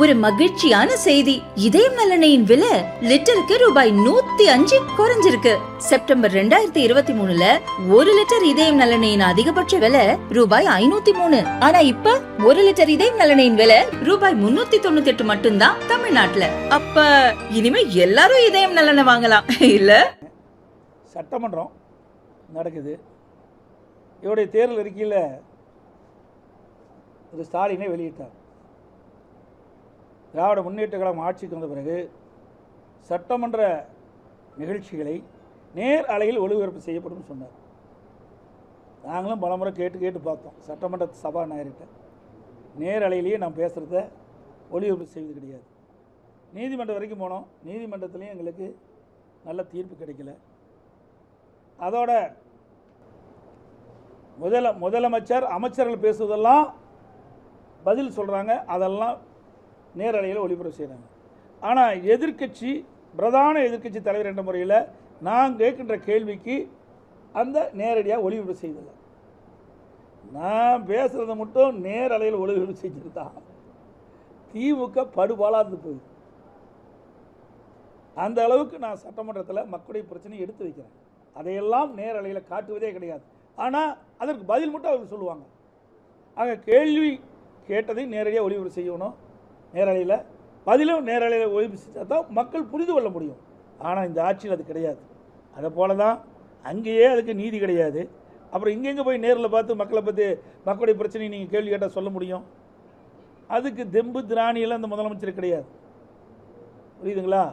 ஒரு மகிழ்ச்சியான செய்தி. இதயம் நலனையின் விலை லிட்டருக்கு ரூபாய் நூத்தி அஞ்சு குறைஞ்சிருக்கு. செப்டம்பர் ரெண்டாயிரத்தி இருபத்தி மூணுல ஒரு லிட்டர் இதயம் நலனையின் அதிகபட்ச விலை ரூபாய் ஐநூத்தி மூணு. ஆனா இப்ப ஒரு லிட்டர் இதயம் நலனையின் விலை ரூபாய் முன்னூத்தி தொண்ணூத்தி எட்டு மட்டும்தான் தமிழ்நாட்டுல. அப்ப இனிமே எல்லாரும் இதயம் நலனை வாங்கலாம். இல்ல? சட்டமன்றம் நடக்குது. இவருடைய தேர்தல் அறிக்கையில் ஒரு ஸ்டாலினை வெளியிட்டார். திராவிட முன்னேற்ற கழகம் ஆட்சிக்கு வந்த பிறகு சட்டமன்ற நிகழ்ச்சிகளை நேர் அலையில் ஒளிபரப்பு செய்யப்படும் சொன்னார். நாங்களும் பலமுறை கேட்டு கேட்டு பார்த்தோம். சட்டமன்ற சபாநாயகர்கிட்ட நேர் அலையிலேயே நான் பேசுகிறத ஒளிபரப்பு செய்வது கிடையாது. நீதிமன்றம் வரைக்கும் போனோம். நீதிமன்றத்துலேயும் எங்களுக்கு நல்ல தீர்ப்பு கிடைக்கல. அதோட முதல முதலமைச்சர் அமைச்சர்கள் பேசுவதெல்லாம் பதில் சொல்கிறாங்க அதெல்லாம் நேரலையில் ஒளிபரப்பு செய்கிறாங்க. ஆனால் எதிர்க்கட்சி பிரதான எதிர்க்கட்சி தலைவர் என்ற முறையில் நான் கேட்கின்ற கேள்விக்கு அந்த நேரடியாக ஒளிபரப்பு செய்ததில்லை. நான் பேசுகிறத மட்டும் நேரலையில் ஒளிபரப்பு செஞ்சது தான் திமுக படுபாலாந்து போயிடுது அந்த அளவுக்கு நான் சட்டமன்றத்தில் மக்களுடைய பிரச்சனையை எடுத்து வைக்கிறேன். அதையெல்லாம் நேரலையில் காட்டுவதே கிடையாது. ஆனால் அதற்கு பதில் மட்டும் அவர் சொல்லுவாங்க. ஆக கேள்வி கேட்டதை நேரடியாக ஒளிபரப்பு செய்யணும். நேரலையில் பதிலும் நேரலையில் ஒளிபரப்பு செஞ்சால் தான் மக்கள் புரிந்து கொள்ள முடியும். ஆனால் இந்த ஆட்சியில் அது கிடையாது. அதை போல தான் அங்கேயே அதுக்கு நீதி கிடையாது. அப்புறம் இங்கெங்கே போய் நேரில் பார்த்து மக்களை பற்றி மக்களுடைய பிரச்சனையை நீங்கள் கேள்வி கேட்டால் சொல்ல முடியும்? அதுக்கு தெம்பு திராணியெல்லாம் அந்த முதலமைச்சர் கிடையாது. புரியுதுங்களா?